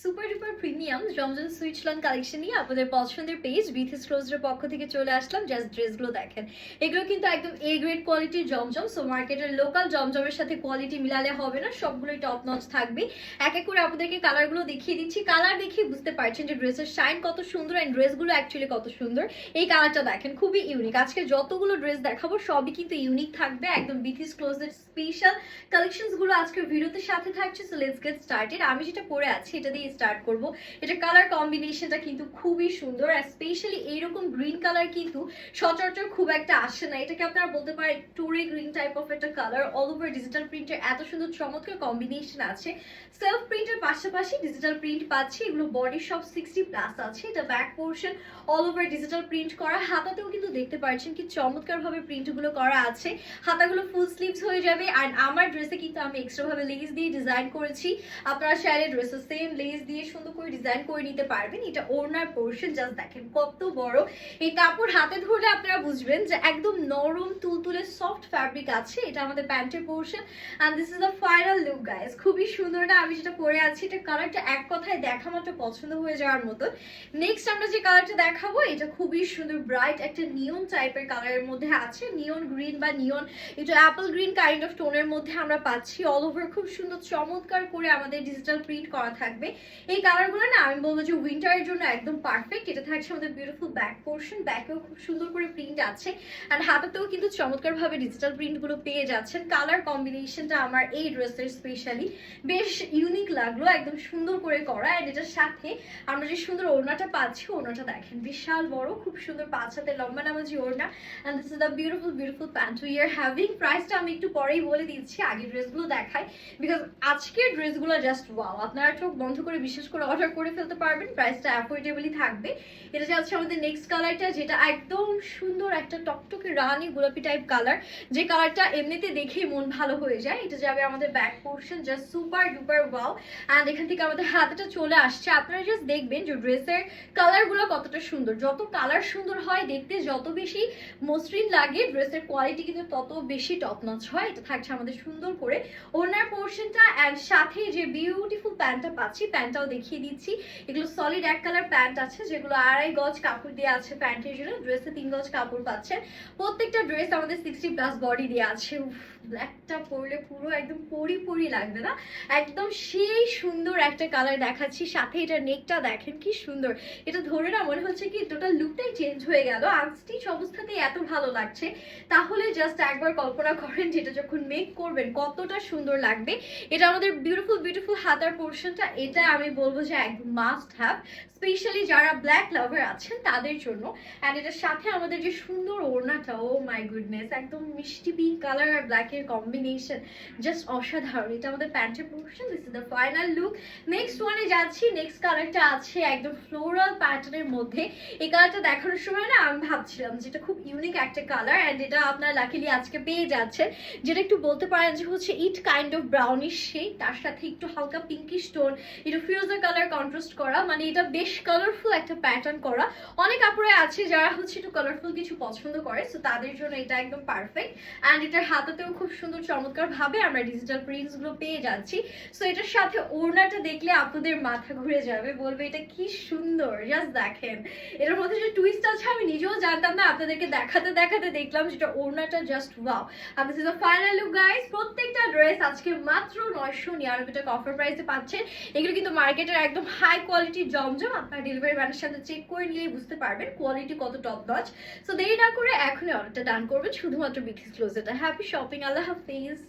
Super duper premium Zamzam সুইটলন collection নিয়ে আপনাদের পছন্দের পেজ বিথিস ক্লোজের পক্ষ থেকে চলে আসলাম। জাস্ট ড্রেসগুলো দেখেন। এগুলো কিন্তু একদম এ গ্রেড কোয়ালিটির জমজম সো মার্কেটের লোকাল জমজমের সাথে কোয়ালিটি মিলালে হবে না, সবগুলোই টপ নচ থাকবে। এক এক করে আপনাদেরকে কালারগুলো দেখিয়ে দিচ্ছি। কালার দেখিয়ে বুঝতে পারছেন যে ড্রেসের শাইন কত সুন্দর অ্যান্ড ড্রেসগুলো অ্যাকচুয়ালি কত সুন্দর। এই কালারটা দেখেন, খুবই ইউনিক আজকে যতগুলো ড্রেস দেখাবো, সবই কিন্তু ইউনিক থাকবে। একদম বিথিস ক্লোজের স্পেশাল কালেকশনসগুলো আজকের ভিডিওতে সাথে থাকছে সো লেটস গেট স্টার্টেড আমি যেটা পরে আছি, এটা দিয়ে স্টার্ট করব। এটা কালার কম্বিনেশনটা কিন্তু খুবই সুন্দর আর স্পেশালি এইরকম গ্রিন কালার কিন্তু সচরাচর খুব একটা আসে না। এটাকে আপনারা বলতে পারেন টুরে গ্রিন টাইপ অফ একটা কালার অল ওভার ডিজিটাল প্রিন্টের এত সুন্দর চমৎকার কম্বিনেশন আছে। সেলফ প্রিন্টের পাশাপাশি ডিজিটাল প্রিন্ট পাচ্ছি, এগুলো বডি সব সিক্সটি প্লাস আছে। এটা back portion all over digital print করা। হাতাতেও কিন্তু দেখতে পাচ্ছেন কি চমৎকার ভাবে প্রিন্টগুলো করা আছে। হাতাগুলো ফুল স্লিভস হয়ে যাবে আর আমার ড্রেসে কিন্তু আমি এক্সট্রা ভাবে লেস দিয়ে ডিজাইন করেছি। আপনারা চাইলে ড্রেসের সেম লেস দিয়ে সুন্দর করে ডিজাইন করে নিতে পারবেন। এটা ওড়নার পোর্শন জাস্ট দেখেন কত বড়। এই কাপড় হাতে ধরলে আপনারা বুঝবেন যে একদম নরম, তুলতুলে সফট ফ্যাব্রিক আছে। এটা আমাদের প্যান্টের portion and this is the final look guys খুবই সুন্দর না? আমি যেটা পরে আছি, এটা কালারটা এক কথায় দেখা মাত্র পছন্দ হয়ে যাওয়ার মতো। নেক্সট আমরা যে কালারটা দেখাবো, এটা খুবই সুন্দর ব্রাইট একটা নিয়ন টাইপের কালারের মধ্যে আছে। নিয়ন গ্রিন বা নিয়ন এটা অ্যাপল গ্রিন কাইন্ড অফ টোনের মধ্যে আমরা পাচ্ছি। অল ওভার খুব সুন্দর, চমৎকার করে আমাদের ডিজিটাল প্রিন্ট করা থাকবে। এই কালারগুলো না আমি বলব যে উইন্টারের জন্য একদম পারফেক্ট এটা থাকছে আমাদের বিউটিফুল ব্যাক পোর্শন ব্যাকেও খুব সুন্দর করে প্রিন্ট আছে। আর হাতাতেও কিন্তু চমৎকার ভাবে ডিজিটাল প্রিন্টগুলো পেয়ে যাচ্ছেন। কালার কম্বিনেশনটা আমার এই ড্রেসের স্পেশালি বেশ ইউনিক লাগল, একদম সুন্দর করে করা। আর এটার সাথে আমরা যে সুন্দর ওড়নাটা পাচ্ছি, ওড়নাটা দেখেন, বিশাল বড়, খুব সুন্দর পাঁচ হাতে লম্বা নামাজি ওড়না। And this is the beautiful beautiful pant we are having প্রাইসটা আমি একটু পরেই বলে দিচ্ছি, আগে ড্রেসগুলো দেখাই। বিকজ আজকের ড্রেসগুলো জাস্ট ওয়াও আপনারা চোখ বন্ধ করে বিশেষ করে অর্ডার করে ফেলতে পারবেন। প্রাইসটা অ্যাফোর্ডেবলই থাকবে। এটা যাচ্ছে আমাদের নেক্সট কালারটা যেটা একদম সুন্দর একটা টকটকে রানি গোলাপি টাইপ কালার যে কালারটা এমনিতে দেখেই মন ভালো হয়ে যায়। এটা যাবে আমাদের back portion just super duper wow and এখান থেকে আমাদের হাতেটা চলে আসছে। আপনারা জাস্ট দেখবেন যে ড্রেসের কালারগুলো কতটা সুন্দর। যত কালার সুন্দর হয়, দেখতে যত বেশি মসৃণ লাগে ড্রেসের কোয়ালিটি কিন্তু তত বেশি টপ নচ হয়। এটা থাকছে আমাদের সুন্দর করে। ওনার পোর্শনটা অ্যান্ড সাথে যে বিউটিফুল প্যান্টটা পাচ্ছি প্যান্টটাও দেখিয়ে দিচ্ছি। এগুলো সলিড এক কালার প্যান্ট আছে, যেগুলো আড়াই গজ কাপড় দিয়ে আছে প্যান্টের জন্য। ড্রেসে তিন গজ কাপড় পাচ্ছেন। প্রত্যেকটা ড্রেস আমাদের সিক্সটি প্লাস বডি দিয়ে আছে। ব্ল্যাকটা পরলে পুরো একদম পরি পরি লাগবে না? একদম সেই সুন্দর একটা কালার দেখাচ্ছি। সাথে এটা নেকটা দেখেন কি সুন্দর। এটা ধরে না মনে হচ্ছে কি টোটাল লুকটাই চেঞ্জ হয়ে গেল। আনস্টিচ অবস্থাতেই এত ভালো লাগছে। তাহলে জাস্ট একবার কল্পনা করেন যেটা যখন মেক করবেন কতটা সুন্দর লাগবে। এটা আমাদের বিউটিফুল বিউটিফুল হাতার পোর্শনটা এটা আমি বলব যে একদম মাস্ট হ্যাভ স্পেশালি যারা ব্ল্যাক লাভার আছেন তাদের জন্য। অ্যান্ড এটার সাথে আমাদের যে সুন্দর ওড়নাটা ও মাই গুডনেস একদম মিষ্টি পিঙ্ক কালার আর ব্ল্যাকের কম্বিনেশন জাস্ট অসাধারণ। এটা আমাদের প্যান্টের portion this is the final look next ওয়ানে যাচ্ছি নেক্সট কালারটা আছে একদম ফ্লোরাল প্যাটার্নের মধ্যে। এই কালারটা দেখানোর সময় না আমি ভাবছিলাম যেটা খুব ইউনিক একটা কালার অ্যান্ড এটা আপনার লাকিলি আজকে পেয়ে যাচ্ছেন। যেটা একটু বলতে পারেন যে হচ্ছে it kind of brownish shade তার সাথে একটু হালকা পিঙ্কিশ টোন কালার কন্ট্রাস্ট করা মানে এটা বেশ কালারফুল একটা প্যাটার্ন করা। অনেক কাপড়ে আছে যারা হচ্ছে একটু কালারফুল কিছু পছন্দ করে সো তাদের জন্য এটা একদম পারফেক্ট অ্যান্ড এটার হাতাতেও খুব সুন্দর চমৎকার ভাবে আমরা ডিজিটাল প্রিন্টসগুলো পেয়ে যাচ্ছি। সো এটার সাথে ওড়নাটা দেখলে আপনাদের মাথা ঘুরে যাবে, বলবে এটা কি সুন্দর জাস্ট দেখেন। এটার মধ্যে যে টুইস্ট আছে, আমি নিজেও জানতাম না, আপনাদেরকে দেখাতে দেখাতে দেখলাম যেটা ওড়নাটা just wow the final look guys প্রত্যেকটা ড্রেস আজকে মাত্র নয়শো নিরানব্বই টাকা অফার প্রাইসে পাচ্ছেন। এগুলো কিন্তু মার্কেটের একদম হাই কোয়ালিটি জমজম আপনার ডেলিভারি ম্যানের সাথে চেক করে নিলেই বুঝতে পারবেন কোয়ালিটি কত টপ নচ সো দেরি না করে এখনই অর্ডারটা ডান করবেন, শুধুমাত্র বিটিস ক্লোজেটা হ্যাপি শপিং আল্লাহ হাফিজ।